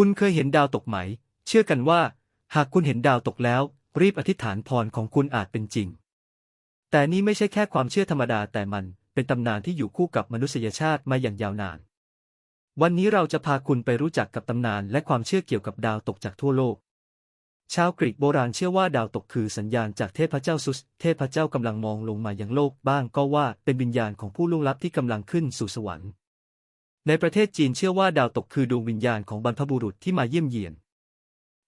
คุณเคยเห็นดาวตกไหม เชื่อกันว่า หากคุณเห็นดาวตกแล้ว รีบอธิษฐานพรของคุณอาจเป็นจริง แต่นี่ไม่ใช่แค่ความเชื่อธรรมดาแต่มันเป็นตำนานที่อยู่คู่กับมนุษยชาติมาอย่างยาวนาน วันนี้เราจะพาคุณไปรู้จักกับตำนานและความเชื่อเกี่ยวกับดาวตกจากทั่วโลก ชาวกรีกโบราณเชื่อว่าดาวตกคือสัญญาณจากเทพเจ้าซุส เทพเจ้ากำลังมองลงมายังโลกบ้างก็ว่าเป็นวิญญาณของผู้ล่วงลับที่กำลังขึ้นสู่สวรรค์ ในประเทศจีนเชื่อว่าดาวตกคือดวงวิญญาณของบรรพบุรุษที่มาเยี่ยมเยียน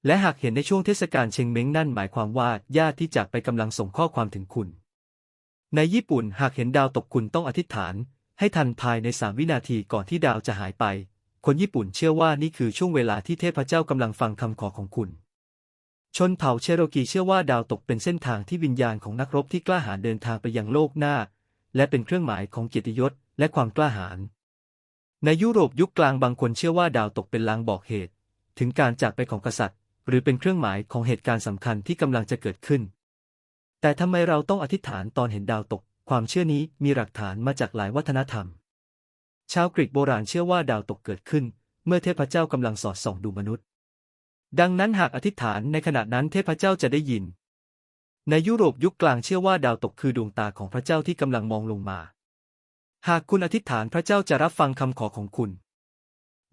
และหากเห็นในช่วงเทศกาลเชงเม้งนั่นหมายความว่าญาติที่จากไปกำลังส่งข้อความถึงคุณ ในญี่ปุ่นหากเห็นดาวตกคุณต้องอธิษฐาน ให้ทันภายในสามวินาทีก่อนที่ดาวจะหายไป คนญี่ปุ่นเชื่อว่านี่คือช่วงเวลาที่เทพเจ้ากำลังฟังคำขอของคุณ ชนเผ่าเชโรกีเชื่อว่าดาวตกเป็นเส้นทางที่วิญญาณของนักรบที่กล้าหาญเดินทางไปยังโลกหน้า และเป็นเครื่องหมายของเกียรติยศและความกล้าหาญ ในยุโรปยุคกลางบางคนเชื่อว่าดาวตกเป็นลางบอกเหตุ ถึงการจากไปของกษัตริย์ หรือเป็นเครื่องหมายของเหตุการณ์สำคัญที่กำลังจะเกิดขึ้น แต่ทำไมเราต้องอธิษฐานตอนเห็นดาวตก ความเชื่อนี้มีหลักฐานมาจากหลายวัฒนธรรม ชาวกรีกโบราณเชื่อว่าดาวตกเกิดขึ้น เมื่อเทพเจ้ากำลังสอดส่องดูมนุษย์ ดังนั้นหากอธิษฐานในขณะนั้นเทพเจ้าจะได้ยิน ในยุโรปยุคกลางเชื่อว่าดาวตกคือดวงตาของพระเจ้าที่กำลังมองลงมา หากคุณอธิษฐานพระเจ้าจะรับฟังคำขอของคุณ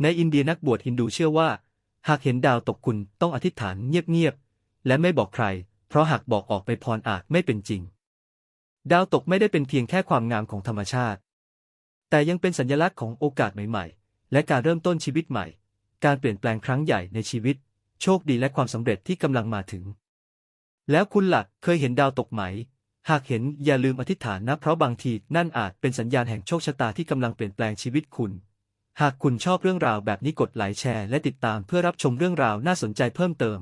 ในอินเดียนักบวชฮินดูเชื่อว่า หากเห็นดาวตกคุณต้องอธิษฐานเงียบๆ และไม่บอกใคร เพราะหากบอกออกไปพรอาจไม่เป็นจริง ดาวตกไม่ได้เป็นเพียงแค่ความงามของธรรมชาติ แต่ยังเป็นสัญลักษณ์ของโอกาสใหม่ๆ และการเริ่มต้นชีวิตใหม่ การเปลี่ยนแปลงครั้งใหญ่ในชีวิต โชคดีและความสำเร็จที่กำลังมาถึง แล้วคุณหลักเคยเห็นดาวตกไหม หากเห็นอย่าลืมอธิษฐานนะเพราะบางทีนั่นอาจเป็นสัญญาณแห่งโชคชะตาที่กำลังเปลี่ยนแปลงชีวิตคุณ หากคุณชอบเรื่องราวแบบนี้กดไลค์แชร์และติดตามเพื่อรับชมเรื่องราวน่าสนใจเพิ่มเติม